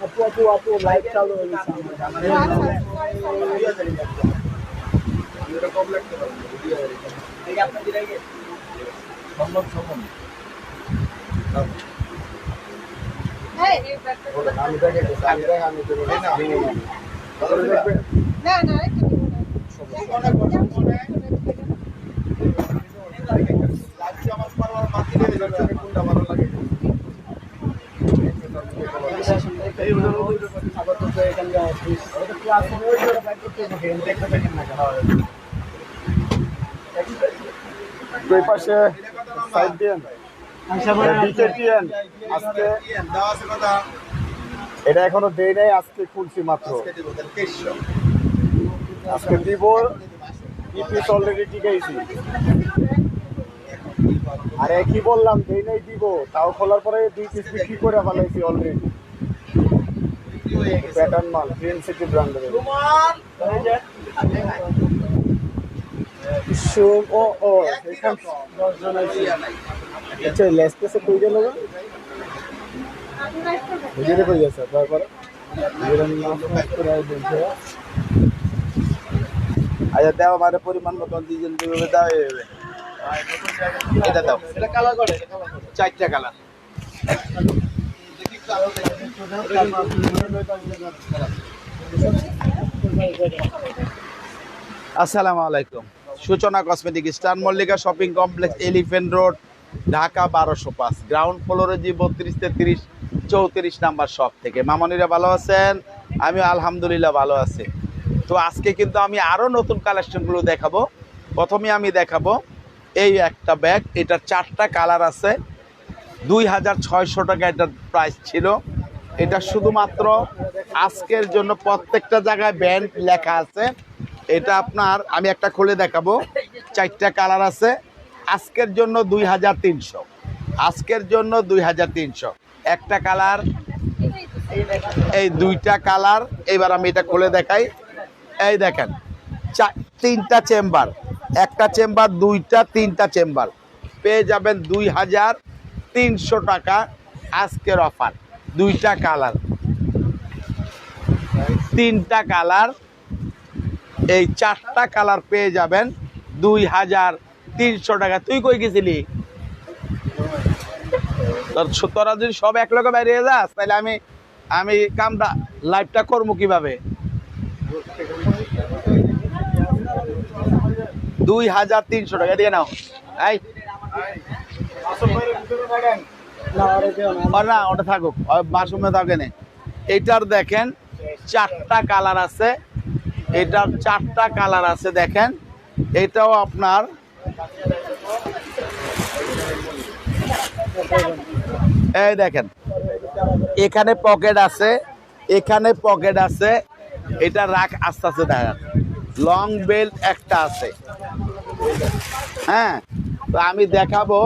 আপু আপু আপু লাইভ চালু হয়ে গেছে না না আপাতত এখানকার অফিস ক্লাস ওই জোড়া বাইক করতে দেখেন দেখতে দেখেন না দুই পাশে সাইড দিয়েন আজকে এটা এখনও দেই নাই আজকে খুলছি মাত্র। আজকে দিব কি পিস অলরেডি টিকাইছি। আরে কি বললাম দেই নাই দিব। তাও খোলার পরে দুই পিস বিক্রি করে ফেলাইছি অলরেডি প্যাটার্ন মাল গ্রিন সিটি ব্র্যান্ডের ও ও এখান আচ্ছা গেল গো? বুঝিয়ে কই গেছে তারপরে? বিরন নাম করে বলছে। আচ্ছা দাও আমার পরিমাণ মতন দুইভাবে দাও এটা দাও। এটা কালার করে চারটা কালার আসসালামু আলাইকুম। Suchona cosmetic star Mallika shopping complex Elephant Road Dhaka বারোশো পাঁচ গ্রাউন্ড ফ্লোরে জি বত্রিশ, তেত্রিশ, চৌত্রিশ নাম্বার শপ থেকে। মামনিরা ভালো আছেন? আমি আলহামদুলিল্লাহ ভালো আছি। তো আজকে কিন্তু আমি আরও নতুন কালেকশনগুলো দেখাবো। প্রথমে আমি দেখাবো এই একটা ব্যাগ এটার চারটা কালার আছে। দুই হাজার ছয়শো টাকা এটার প্রাইস ছিল। এটা শুধুমাত্র আজকের জন্য প্রত্যেকটা জায়গায় ব্যান্ড লেখা আছে। এটা আপনার, আমি একটা খুলে দেখাবো। চারটা কালার আছে। আজকের জন্য দুই হাজার তিনশো। আজকের জন্য দুই হাজার তিনশো। একটা কালার, এই দুইটা কালার এবার আমি এটা খুলে দেখাই। এই দেখেন চা- তিনটা চেম্বার। একটা চেম্বার, দুইটা, তিনটা চেম্বার। পেয়ে যাবেন দুই হাজার তিনশো টাকা আজকের অফার। দুইটা কালার। তিনটা কালার। এই চারটা কালার পেয়ে যাবেন দুই হাজার তিনশো টাকা। তুই কই গেছিলি? তোর যদি সব এক লোকে বাইরে যাস তাহলে আমি আমি কামটা লাইফটা করব কীভাবে? দুই হাজার তিনশো টাকা দিয়ে নাও। এই। না, ওটা থাকুক। বাসুমে থাকে না এটার দেখেন, চারটা কালার আছে। এটার চারটা কালার আছে, দেখেন। এটাও আপনার এই দেখেন, এখানে পকেট আছে, এখানে পকেট আছে, এটা রাখ আস্তে আস্তে দেখেন লং বেল্ট একটা আছে। হ্যাঁ তো আমি দেখাবো।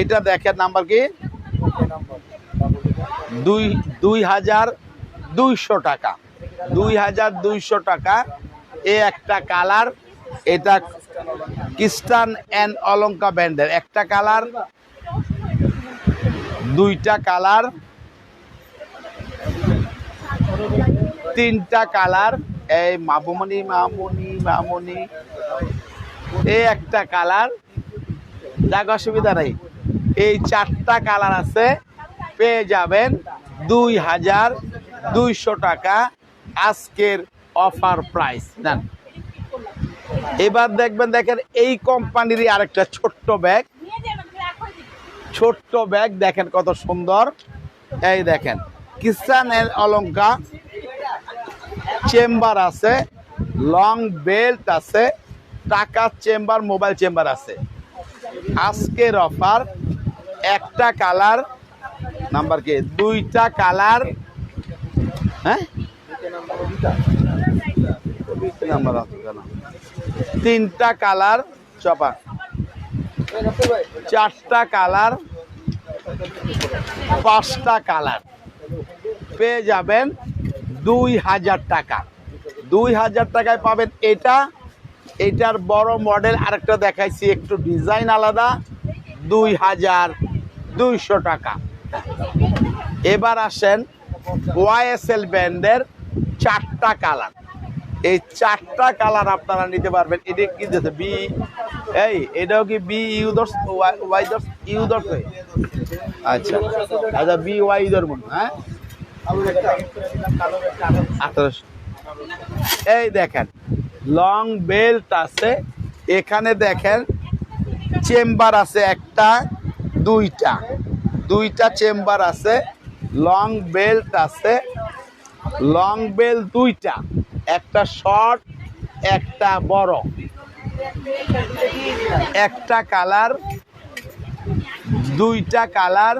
এটা দেখেন নাম্বার কি? দুই দুই হাজার দুইশো টাকা। দুই হাজার দুইশো টাকা। এ একটা কালার, এটা খ্রিস্টান অ্যান্ড অলঙ্কা ব্যান্ডের। একটা কালার, দুইটা কালার, তিনটা কালার। এই মামনি মামনি মামনি। এই একটা কালার যাক অসুবিধা নেই। এই চারটা কালার আছে, পেয়ে যাবেন দুই হাজার দুইশো টাকা। আজকের অফার প্রাইস। নেন। এবার দেখবেন, দেখেন এই কোম্পানিরই আরেকটা ছোট্ট ব্যাগ। ছোট্ট ব্যাগ, দেখেন কত সুন্দর। এই দেখেন কিষানের অলঙ্কা। চেম্বার আছে, লং বেল্ট আছে টাকার চেম্বার, মোবাইল চেম্বার আছে। আজকের অফার, একটা কালার, নাম্বার কি? দুইটা কালার হ্যাঁ? তিনটা কালার, চপা। চারটা কালার, পাঁচটা কালার। পেয়ে যাবেন দুই হাজার টাকা। দুই হাজার টাকায় পাবেন এটা, এটার বড় মডেল আরেকটা দেখাইছি, একটু ডিজাইন আলাদা, দুই হাজার দুইশো টাকা। এবার আসেন ওয়াইএসএল ব্যান্ডের চারটা কালার এই চারটা কালার আপনারা নিতে পারবেন। এটা কি দিয়েছে বি? এই, এটাও কি বি ইউদর্স, ওয়াই দর্স ইউদর্স? আচ্ছা। আচ্ছা বি ওয়াই ইউদর মন হ্যাঁ আঠারোশো। এই দেখেন লং বেল্ট আছে। এখানে দেখেন চেম্বার আছে একটা, দুইটা। দুইটা চেম্বার আছে লং বেল্ট আছে। লং বেল দুইটা, একটা শর্ট, একটা বড়। একটা কালার, দুইটা কালার,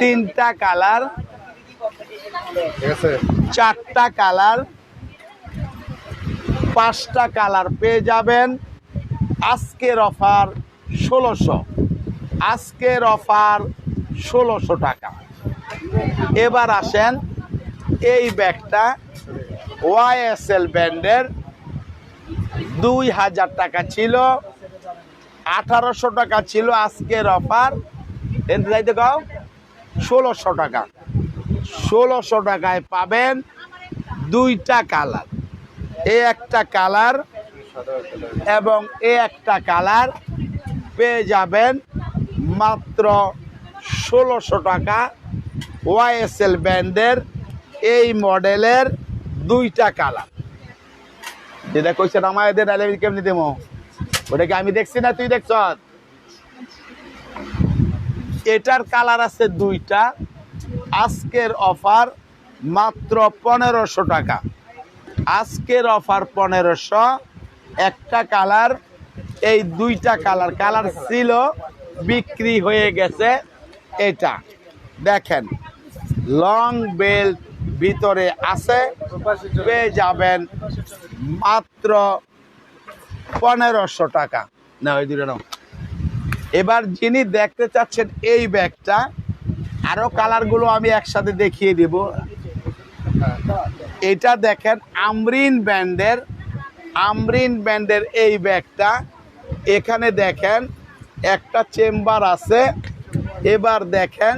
তিনটা কালার, চারটা কালার, পাঁচটা কালার পেয়ে যাবেন। আজকের অফার ষোলোশো। আজকের অফার ষোলোশো টাকা। এবার আসেন এই ব্যাগটা ওয়াইএসএল ব্যান্ডের দুই হাজার টাকা ছিল, আঠারোশো টাকা ছিল আজকের অফার। এনতে যাইতে গাও ষোলোশো টাকা। ষোলোশো টাকায় পাবেন দুইটা কালার। এ একটা কালার এবং এ একটা কালার পেয়ে যাবেন মাত্র ষোলোশো টাকা। ওয়াইএসএল ব্যান্ডের এই মডেলের দুইটা কালার। যেটা কইছে আমার এদের কেমনি দেবো? ওটা কি আমি দেখছি না তুই দেখছ? এটার কালার আছে দুইটা। আজকের অফার মাত্র পনেরোশো টাকা। আজকের অফার পনেরোশো। একটা কালার, এই দুইটা কালার। কালার ছিল, বিক্রি হয়ে গেছে এটা। দেখেন লং বেল্ট ভিতরে আছে। পেয়ে যাবেন মাত্র পনেরোশো টাকা। না ওই নাও। এবার যিনি দেখতে চাচ্ছেন এই ব্যাগটা, আরও কালারগুলো আমি একসাথে দেখিয়ে দিব। এটা দেখেন আমরিন ব্যান্ডের আমরিন ব্যান্ডের এই ব্যাগটা। এখানে দেখেন একটা চেম্বার আছে। এবার দেখেন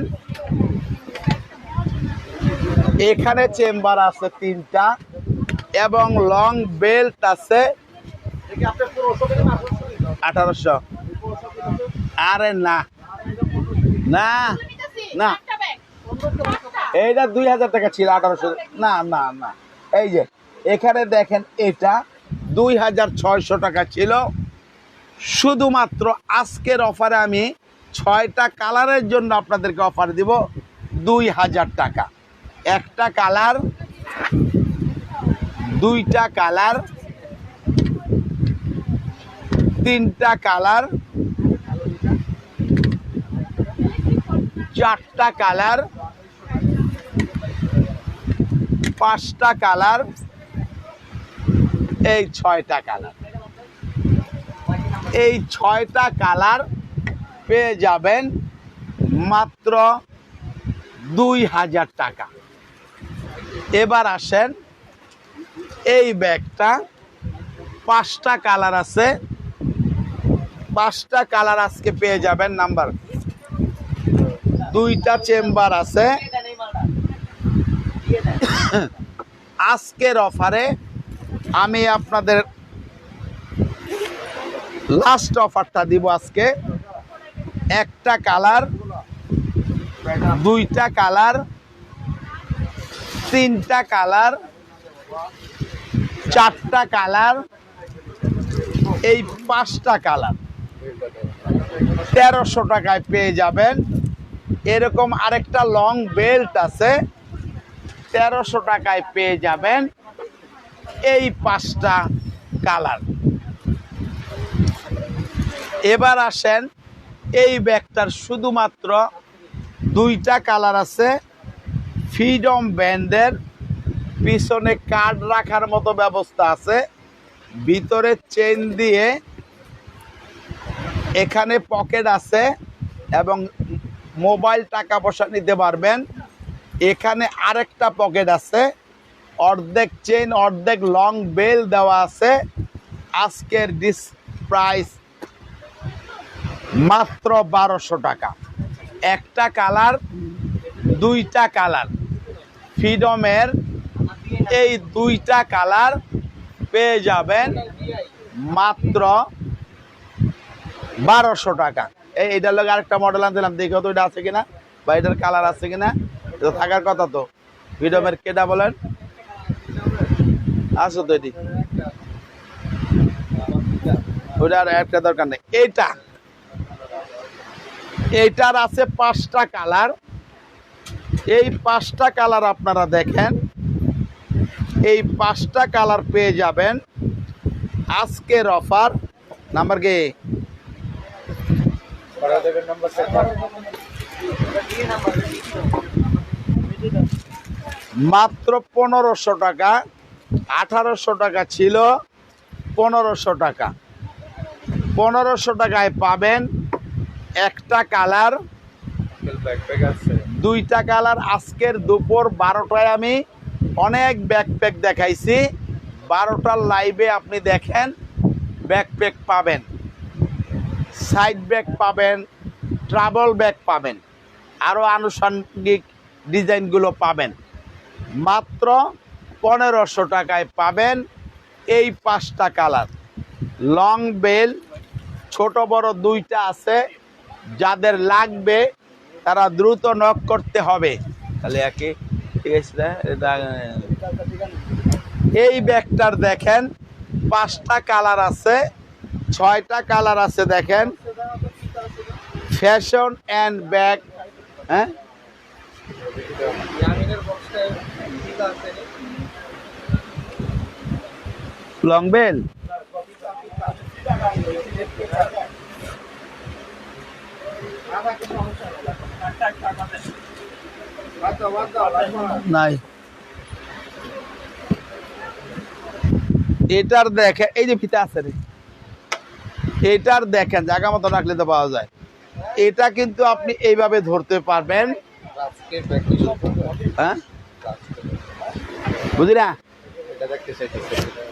এখানে চেম্বার আছে তিনটা এবং লং বেল্ট আছে আঠারোশো। আরে না। না না। এইটা দুই হাজার টাকা ছিল, আঠারোশো। না না না। এই যে, এখানে দেখেন এটা দুই হাজার ছয়শো টাকা ছিল। শুধুমাত্র আজকের অফারে আমি ছয়টা কালারের জন্য আপনাদেরকে অফার দিব দুই হাজার টাকা। একটা কালার, দুইটা কালার, তিনটা কালার, চারটা কালার, পাঁচটা কালার, এই ছয়টা কালার। এই ছয়টা কালার পেয়ে যাবেন মাত্র দুই হাজার টাকা। এবার আসেন, এই ব্যাগটা পাঁচটা কালার আছে। পাঁচটা কালার আজকে পেয়ে যাবেন, নাম্বার দুইটা চেম্বার আছে। আজকের অফারে আমি আপনাদের লাস্ট অফারটা দিব আজকে। একটা কালার, দুইটা কালার তিনটা কালার, চারটা কালার, এই পাঁচটা কালার। তেরোশো টাকায় পেয়ে যাবেন। এরকম আরেকটা লং বেল্ট আছে। তেরোশো টাকায় পেয়ে যাবেন এই পাঁচটা কালার। এবার আসেন, এই ব্যাগটার শুধুমাত্র দুইটা কালার আছে। ফ্রিডম ব্যান্ডের পিছনে কার্ড রাখার মতো ব্যবস্থা আছে। ভিতরে চেন দিয়ে এখানে পকেট আছে এবং মোবাইল টাকা পয়সা নিতে পারবেন। এখানে আরেকটা পকেট আছে। অর্ধেক চেন অর্ধেক লং বেল দেওয়া আছে। আজকের ডিস প্রাইস মাত্র বারোশো টাকা। একটা কালার, দুইটা কালার। ফ্রিডমের এই দুইটা কালার পেয়ে যাবেন মাত্র বারোশো টাকা। এই এটার লোক আরেকটা মডেল আনছিলাম, দেখো তো এটা আছে কিনা বা এটার কালার আছে কিনা, এটা থাকার কথা তো। ফ্রিডমের কেটা বলেন? আসো তো এটি ওটা আর একটা দরকার নেই। এইটা। এইটার আছে পাঁচটা কালার এই পাঁচটা কালার আপনারা দেখেন। এই পাঁচটা কালার পেয়ে যাবেন আজকের অফার। নাম্বার কি? মাত্র পনেরোশো টাকা, আঠারোশো টাকা ছিল, পনেরোশো টাকা। পনেরোশো টাকায় পাবেন একটা কালার। আছে। দুইটা কালার আজকের দুপুর বারোটায় আমি অনেক ব্যাকপ্যাক দেখাইছি। বারোটার লাইভে আপনি দেখেন ব্যাকপ্যাক পাবেন সাইড ব্যাগ পাবেন ট্রাভেল ব্যাগ পাবেন আরও আনুষঙ্গিক ডিজাইনগুলো পাবেন। মাত্র পনেরোশো টাকায় পাবেন এই পাঁচটা কালার। লং বেল ছোট বড় দুইটা আছে, যাদের লাগবে তারা দ্রুত নক করতে হবে। তাহলে একে, ঠিক আছে এই ব্যাগটার দেখেন, পাঁচটা কালার আছে, ছয়টা কালার আছে দেখেন। ফ্যাশন অ্যান্ড ব্যাগ হ্যাঁ? লং বেল এটার দেখেন এই যে ফিতা আছে রে, এটার দেখেন, জায়গা মতো রাখলে তো পাওয়া যায়। এটা কিন্তু আপনি এইভাবে ধরতে পারবেন। হ্যাঁ? বুঝলি না?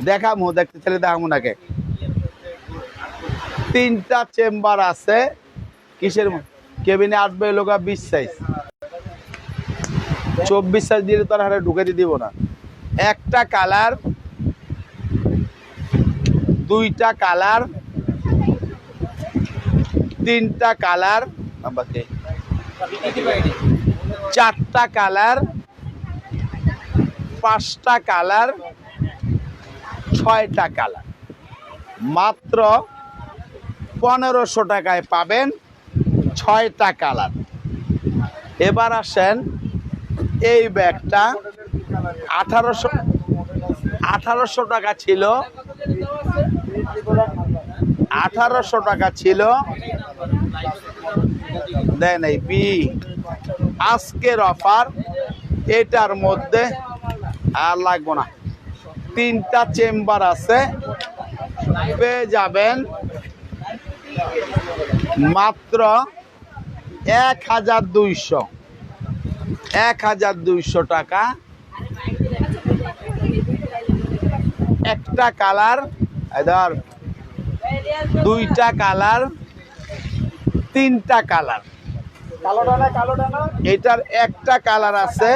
দেখামু, দেখতে ছেলে দেখামু নাকে। তিনটা চেম্বার আছে। কিসের কেবিনে আসবে লোকা বিশ সাইজ চব্বিশ সাইজ দিলে তো আর হারে ঢুকে দিব না। একটা কালার, দুইটা কালার, তিনটা কালার, নাম্বার কে? চারটা কালার, পাঁচটা কালার, ছয়টা কালার। মাত্র পনেরোশো টাকায় পাবেন ছয়টা কালার এবার আসেন এই ব্যাগটা আঠারোশো আঠারোশো টাকা ছিল। আঠারোশো টাকা ছিল। দেয় নাই বি। আজকের অফার, এটার মধ্যে আর লাগবো না। তিনটা চেম্বার আছে, পেয়ে যাবেন মাত্র এক হাজার দুইশো। এক হাজার দুইশো টাকা। একটা কালার ধর দুইটা কালার তিনটা কালার। এটার একটা কালার আছে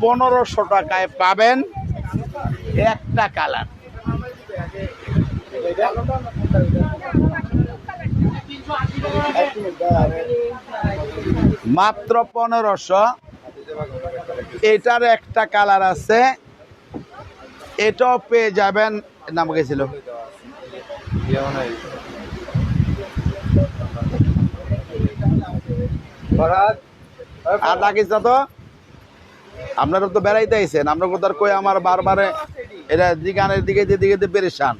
পনেরোশো টাকায় পাবেন। একটা কালার। মাত্র পনেরোশো। এটার একটা কালার আছে। এটাও পেয়ে যাবেন, নাম গেছিল আর ডাকিস তো। আপনারা তো বেড়াইতে আইছেন আমরা কোথার কই আমার বারবারে এটা দিকে যে দিকে যে পেরেশান।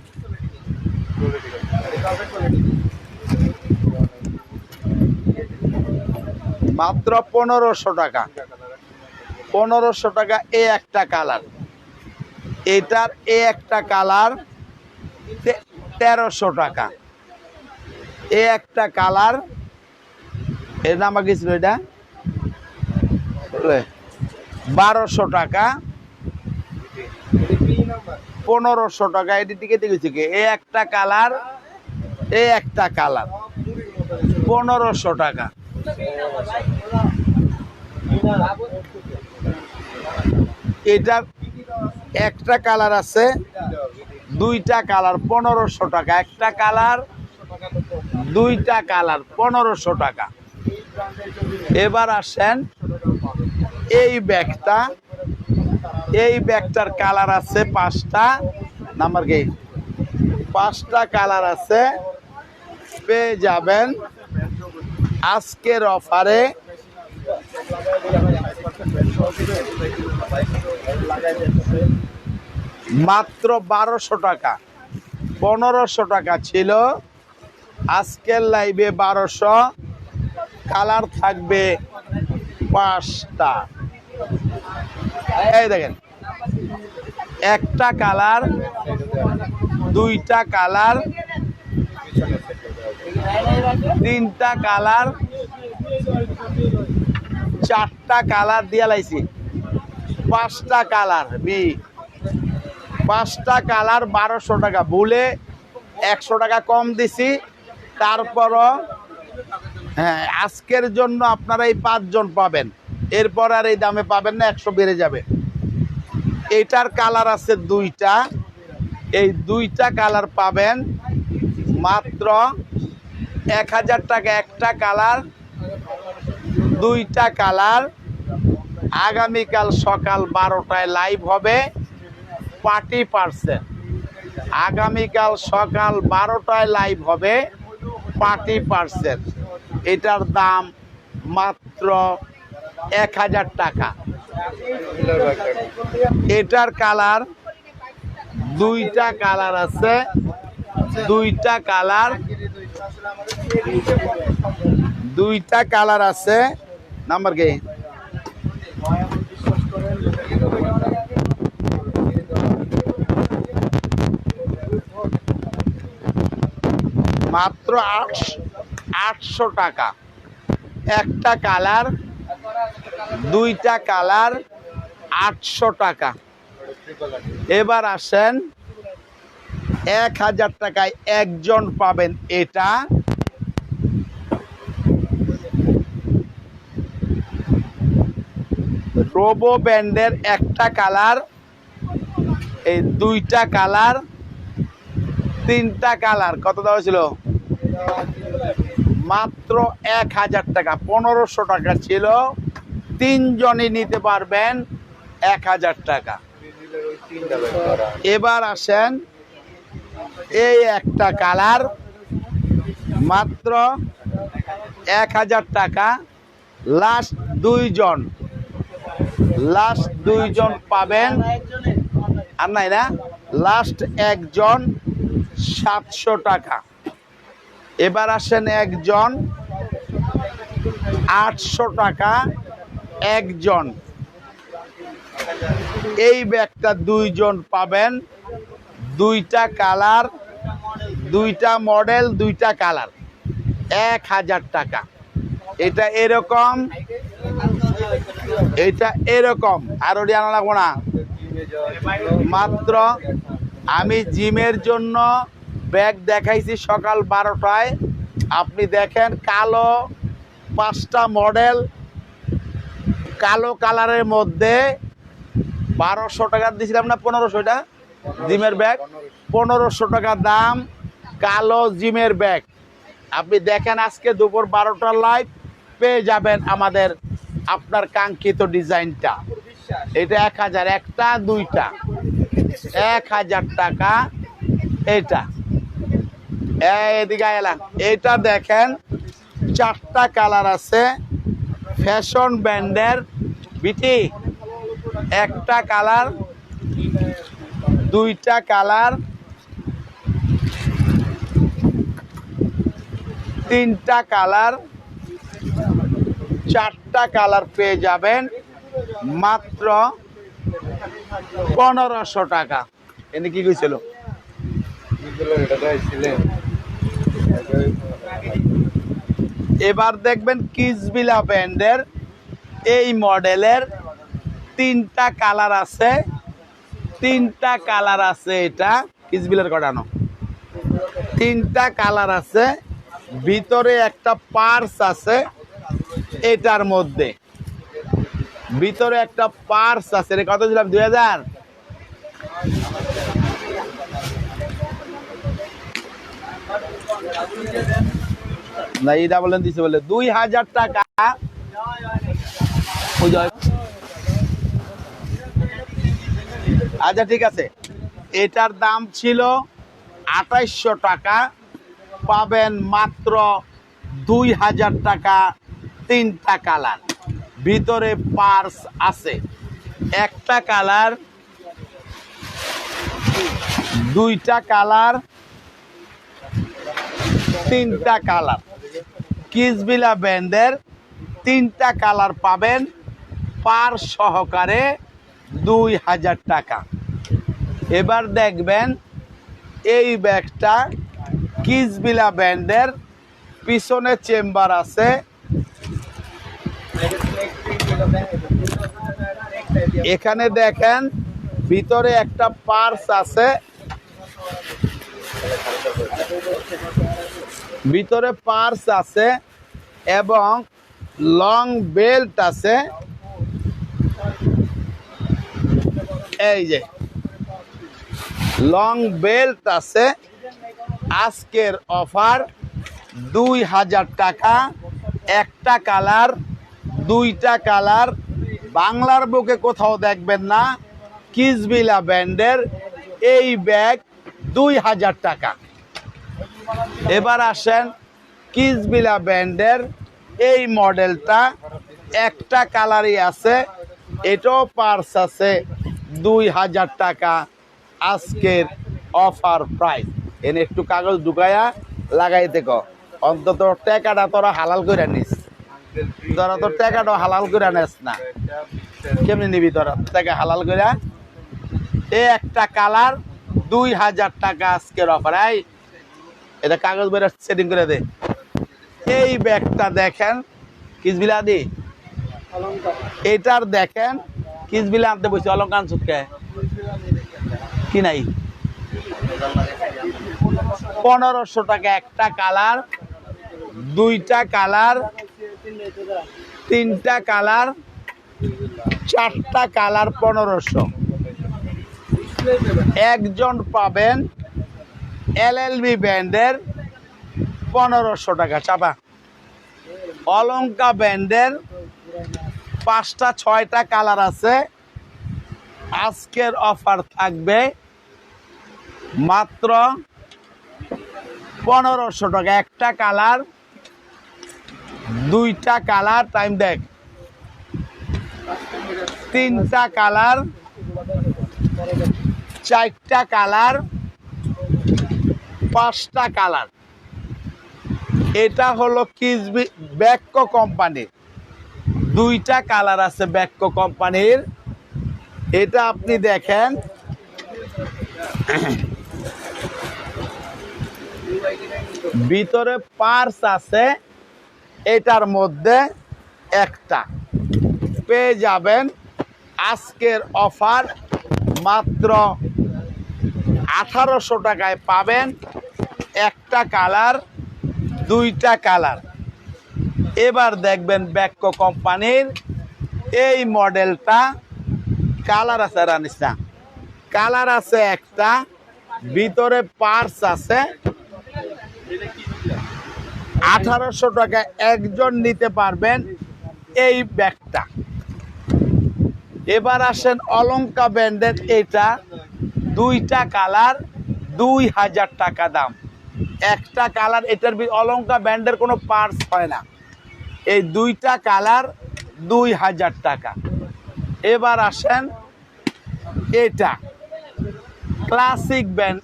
মাত্র পনেরোশো টাকা। পনেরোশো টাকা এ একটা কালার। এটার এ একটা কালার তেরোশো টাকা। এ একটা কালার। এর নাম কি ছিল এটা। বারোশো টাকা। পনেরোশো টাকা। এটি দিকে দেখেছি কি? এ একটা কালার, এ একটা কালার। পনেরোশো টাকা। এটার একটা কালার আছে, দুইটা কালার পনেরোশো টাকা। একটা কালার, দুইটা কালার পনেরোশো টাকা। এবার আসেন, এই ব্যাগটা, এই ব্যাগটার কালার আছে পাঁচটা। নাম্বার কি? পাঁচটা কালার আছে, পেয়ে যাবেন। আজকের অফারে মাত্র বারোশো টাকা, পনেরোশো টাকা ছিল। আজকের লাইভে বারোশো কালার থাকবে পাঁচটা। এই দেখেন, একটা কালার দুইটা কালার তিনটা কালার, চারটা কালার দিয়া লাইছি। পাঁচটা কালার, বি। পাঁচটা কালার বারোশো টাকা। ভুলে একশো টাকা কম দিছি। তারপরও হ্যাঁ আজকের জন্য আপনারা এই পাঁচজন পাবেন। এরপর আর এই দামে পাবেন না, একশো বেড়ে যাবে। এটার কালার আছে দুইটা। এই দুইটা কালার পাবেন মাত্র এক হাজার টাকা, একটা কালার, দুইটা কালার। আগামীকাল সকাল বারোটায় লাইভ হবে পার্টি পার্সেন্ট আগামীকাল সকাল বারোটায় লাইভ হবে পার্টি পার্সেন্ট এটার দাম মাত্র এক হাজার টাকা। এটার কালার, দুইটা কালার আছে, দুইটা কালার। দুইটা কালার আছে। নাম্বার কি? মাত্র আটশ- টাকা। একটা কালার, দুইটা কালার, আটশো টাকা। এবার আসেন এক হাজার টাকায় একজন পাবেন এটা। রোবো ব্যান্ডের একটা কালার, এই দুইটা কালার, তিনটা কালার। কত দেওয়া ছিল মাত্র এক হাজার টাকা। পনেরোশো টাকা ছিল। তিনজনই নিতে পারবেন এক হাজার টাকা। এবার আসেন এই একটা কালার, মাত্র এক হাজার টাকা। লাস্ট দুইজন লাস্ট দুইজন পাবেন। আর নাই না লাস্ট একজন সাতশো টাকা। এবার আসেন একজন আটশো টাকা, একজন। এই ব্যাগটা দুইজন পাবেন। দুইটা কালার, দুইটা মডেল, দুইটা কালার। এক হাজার টাকা। এটা এরকম এটা এরকম। আর ওটি আনা লাগবো না। মাত্র আমি জিমের জন্য ব্যাগ দেখাইছি সকাল বারোটায়। আপনি দেখেন কালো পাঁচটা মডেল, কালো কালারের মধ্যে বারোশো টাকা দিয়েছিলাম না পনেরোশো, এটা? জিমের ব্যাগ। পনেরোশো টাকা দাম, কালো জিমের ব্যাগ। আপনি দেখেন আজকে দুপুর বারোটার লাইভ পেয়ে যাবেন আমাদের আপনার কাঙ্ক্ষিত ডিজাইনটা। এটা এক হাজার একটা, দুইটা। এক হাজার টাকা এটা। এদিকে এলাম। এটা দেখেন, চারটা কালার আছে। ফ্যাশন ব্র্যান্ডের বিটি। একটা কালার দুইটা কালার, তিনটা কালার, চারটা কালার পেয়ে যাবেন মাত্র পনেরোশো টাকা। এনে কি কইছিল? এবার দেখবেন কিসবিলা ব্যান্ডের এই মডেলের তিনটা কালার আছে। তিনটা কালার আছে এটা। কিসবিলার কটানো তিনটা কালার আছে। ভিতরে একটা পার্স আছে এটার মধ্যে। ভিতরে একটা পার্স আছে। রে কত দিলাম? দুই হাজার? না এইটা বলেন দিছে বলে। দুই হাজার টাকা। আচ্ছা ঠিক আছে। এটার দাম ছিল আঠাইশশো টাকা। পাবেন মাত্র দুই হাজার টাকা তিনটা কালার। ভিতরে পার্স আছে। একটা কালার, দুইটা কালার, তিনটা কালার। কিসবিলা ব্যান্ডের তিনটা কালার পাবেন পার সহকারে দুই হাজার টাকা। এবার দেখবেন এই ব্যাগটা কিসবিলা ব্যান্ডের পিছনে চেম্বার আছে। এখানে দেখেন ভিতরে একটা পার্স আছে। ভিতরে পার্স আছে এবং লং বেল্ট আছে। এই যে লং বেল্ট আছে। আজকের অফার দুই হাজার টাকা, একটা কালার দুইটা কালার বাংলার বুকে কোথাও দেখবেন না, কিসবিলা ব্যান্ডের এই ব্যাগ দুই হাজার টাকা। এবার আসেন কিসবিলা ব্যান্ডের এই মডেলটা একটা কালারই আছে, এটাও পার্স আছে। দুই হাজার টাকা আজকের অফার প্রাইস। এনে একটু কাগজ ঢুকায়া লাগাইতে ক অন্তত টাকাটা তোরা হালাল করে নিস। তোরা তোর টাকাটা হালাল করে নিস না। কেমনি নিবি তোরা? টাকা হালাল করে এ একটা কালার দুই হাজার টাকা আজকের অফার। এই, এটা কাগজ বের সেটিং করে দে। এই ব্যাগটা দেখেন কিসবিলা দি এটার দেখেন কিসবিলা আনতে বসে অলঙ্কান সুটকে কি নাই? পনেরোশো টাকা একটা কালার, দুইটা কালার, তিনটা কালার, চারটা কালার পনেরোশো। একজন পাবেন এলএলবি ব্যান্ডের পনেরোশো টাকা, চাপা। অলঙ্কা ব্যান্ডের পাঁচটা, ছয়টা কালার আছে। আজকের অফার থাকবে মাত্র পনেরোশো টাকা। একটা কালার, দুইটা কালার টাইম দেখ। তিনটা কালার, চারটা কালার, পাঁচটা কালার। এটা হলো কিসবি ব্যাক্য কোম্পানির। দুইটা কালার আছে ব্যাক্য কোম্পানির। এটা আপনি দেখেন। ভিতরে পার্স আছে, এটার মধ্যে একটা। পেয়ে যাবেন আজকের অফার মাত্র আঠারোশো টাকায় পাবেন একটা কালার, দুইটা কালার। এবার দেখবেন ব্যাক্য কোম্পানির এই মডেলটা কালার আছে রানিসা। কালার আছে একটা, ভিতরে পার্স আছে। আঠারোশো টাকা একজন নিতে পারবেন এই ব্যাগটা। এবার আসেন অলঙ্কা ব্যান্ডের এটা, দুইটা কালার, দুই হাজার টাকা দাম। একটা কালার, এটার অলঙ্কা ব্যান্ডের কোনো পার্স হয় না। এই দুইটা কালার দুই হাজার টাকা। এবার আসেন এটা। ক্লাসিক ব্যান্ড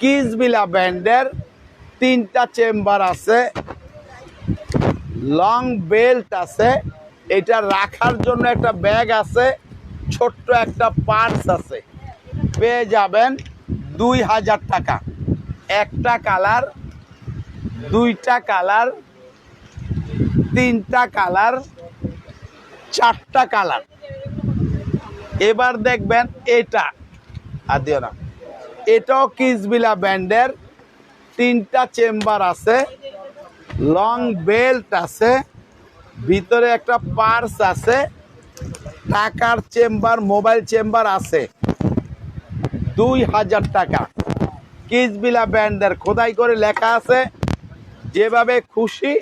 কিসবিলা ব্যান্ডের তিনটা চেম্বার আছে। লং বেল্ট আছে। এটা রাখার জন্য একটা ব্যাগ আছে। ছোট্ট একটা পার্স আছে। পেয়ে যাবেন দুই হাজার টাকা। একটা কালার, দুইটা কালার তিনটা কালার, চারটা কালার। এবার দেখবেন এটা। আর দিও না। এটাও কিসবিলা ব্যান্ডের তিনটা চেম্বার আছে। লং বেল্ট আছে। ভিতরে একটা পার্স আছে। টাকার চেম্বার, মোবাইল চেম্বার আছে। দুই হাজার টাকা। কিসবিলা ব্যান্ডের খোদাই করে লেখা আছে। যেভাবে খুশি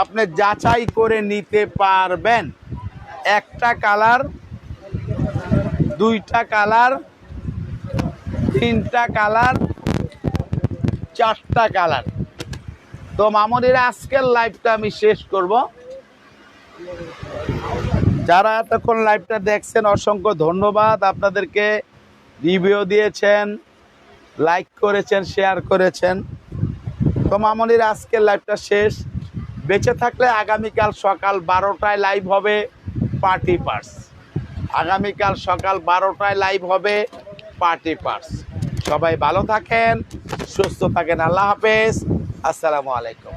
আপনি যাচাই করে নিতে পারবেন। একটা কালার, দুইটা কালার, তিনটা কালার, চারটা কালার। তো মামনির আজকের লাইভটা আমি শেষ করব। যারা এতক্ষণ লাইভটা দেখছেন, অসংখ্য ধন্যবাদ। আপনাদেরকে রিভিউ দিয়েছেন, লাইক করেছেন, শেয়ার করেছেন। তো মামনির আজকের লাইভটা শেষ। বেঁচে থাকলে আগামীকাল সকাল বারোটায় লাইভ হবে পার্টি পার্স আগামীকাল সকাল বারোটায় লাইভ হবে পার্টি পার্স সবাই ভালো থাকেন, সুস্থ থাকেন। আল্লাহ হাফেজ। আসসালামু আলাইকুম।